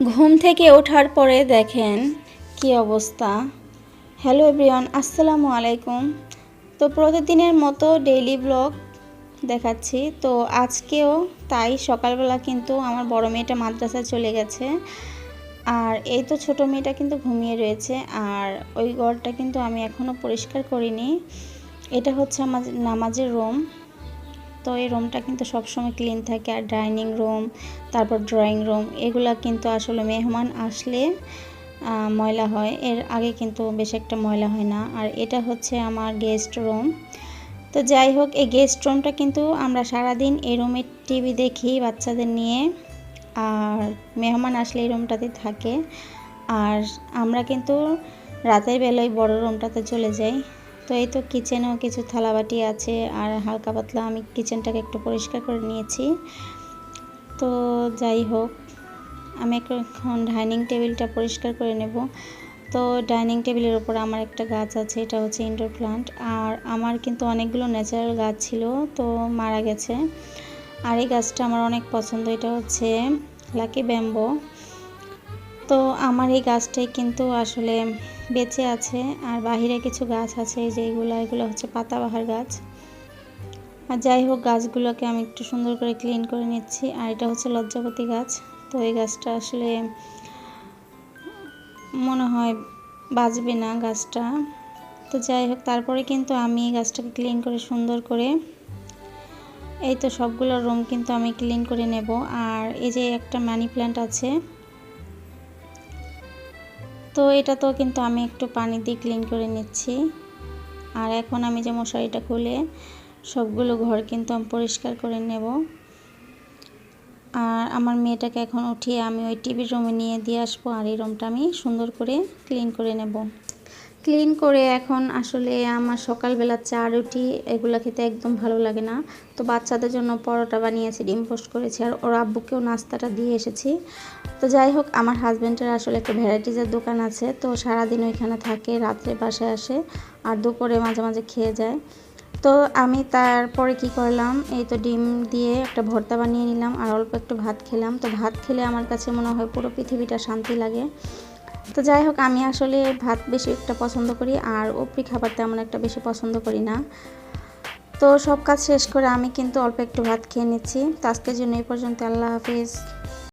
ঘুম থেকে ওঠার পরে দেখেন কি অবস্থা। হ্যালো এভরিওয়ান, আসসালামু আলাইকুম। তো প্রতিদিনের মতো ডেইলি ব্লগ দেখাচ্ছি। তো আজকেও তাই সকালবেলা কিন্তু আমার বড় মেয়েটা মাদ্রাসায় চলে গেছে। আর এই তো ছোট মেয়েটা কিন্তু ঘুমিয়ে রয়েছে। আর ওই ঘরটা কিন্তু আমি এখনও পরিষ্কার করিনি। এটা হচ্ছে আমার নামাজের রুম। তো এই রুমটা কিন্তু সবসময় ক্লিন থাকে। আর ডাইনিং রুম তারপর ড্রয়িং রুম এগুলা কিন্তু আসলে মেহমান আসলে ময়লা হয়। এর আগে কিন্তু বেশ একটা ময়লা হয় না। আর এটা হচ্ছে আমার গেস্ট রুম তো যাই হোক, এই গেস্ট রুমটা কিন্তু আমরা সারাদিন এই রুমে টিভি দেখি বাচ্চাদের নিয়ে। আর মেহমান আসলে এই রুমটাতে থাকে। আর আমরা কিন্তু রাতের বেলায় বড় রুমটাতে চলে যাই। তো এই তো কিচেনেও কিছু থালাবাটি আছে আর হালকা পাতলা আমি কিচেনটাকে একটু পরিষ্কার করে নিয়েছি। তো যাই হোক, আমি এখন ডাইনিং টেবিলটা পরিষ্কার করে নেব। তো ডাইনিং টেবিলের উপর আমার একটা গাছ আছে, এটা হচ্ছে ইনডোর প্লান্ট আর আমার কিন্তু অনেকগুলো ন্যাচারাল গাছ ছিল, তো মারা গেছে। আর এই গাছটা আমার অনেক পছন্দ, এটা হচ্ছে লাকি ব্যাম্বো তো আমার এই গাছটাই কিন্তু আসলে বেঁচে আছে, আর বাহিরে কিছু গাছ আছে যেগুলো, এগুলো হচ্ছে পাতাবাহার গাছ। আর যাই হোক, গাছগুলোকে আমি একটু সুন্দর করে ক্লিন করে নিচ্ছি, আর এটা হচ্ছে লজ্জাপতি গাছ। তো এই গাছটা আসলে মনে হয় বাঁচবে না গাছটা। তো যাই হোক, তারপরে কিন্তু আমি এই গাছটাকে ক্লিন করে সুন্দর করে, এই তো সবগুলো রুম কিন্তু আমি ক্লিন করে নেব। আর এই যে একটা মানি প্ল্যান্ট আছে তো এটা তো কিন্তু আমি একটু পানি দিয়ে ক্লিন করে নিচ্ছি। আর এখন আমি যে মশারিটা খুলে সবগুলো ঘর কিন্তু আমি পরিষ্কার করে নেব। আর আমার মেয়েটাকে এখন উঠিয়ে আমি ওই টিভির রুমে নিয়ে দিয়ে আসব আর এই রুমটা আমি সুন্দর করে ক্লিন করে নেব। ক্লিন করে এখন আসলে আমার সকালবেলা চা, রুটি এগুলো খেতে একদম ভালো লাগে না। তো বাচ্চাদের জন্য পরোটা বানিয়েছি, ডিম পোস্ট করেছি আর ওর আব্বুকেও নাস্তাটা দিয়ে এসেছি। তো যাই হোক, আমার হাজব্যান্ডের আসলে একটা ভ্যারাইটিজের দোকান আছে, তো সারাদিন ওইখানে থাকে, রাত্রে বাসায় আসে আর দুপুরে মাঝে মাঝে খেয়ে যায়। তো আমি তারপরে কি করলাম, এই তো ডিম দিয়ে একটা ভর্তা বানিয়ে নিলাম আর অল্প একটু ভাত খেলাম। তো ভাত খেলে আমার কাছে মনে হয় পুরো পৃথিবীটা শান্তি লাগে। তো যাই হোক, আমি আসলে ভাত বেশি একটা পছন্দ করি আর উপরি খাবার তেমন একটা বেশি পছন্দ করি না। তো সব কাজ শেষ করে আমি কিন্তু অল্প একটু ভাত খেয়ে নিচ্ছি। তো আজকের জন্য এই পর্যন্ত। আল্লাহ হাফিজ।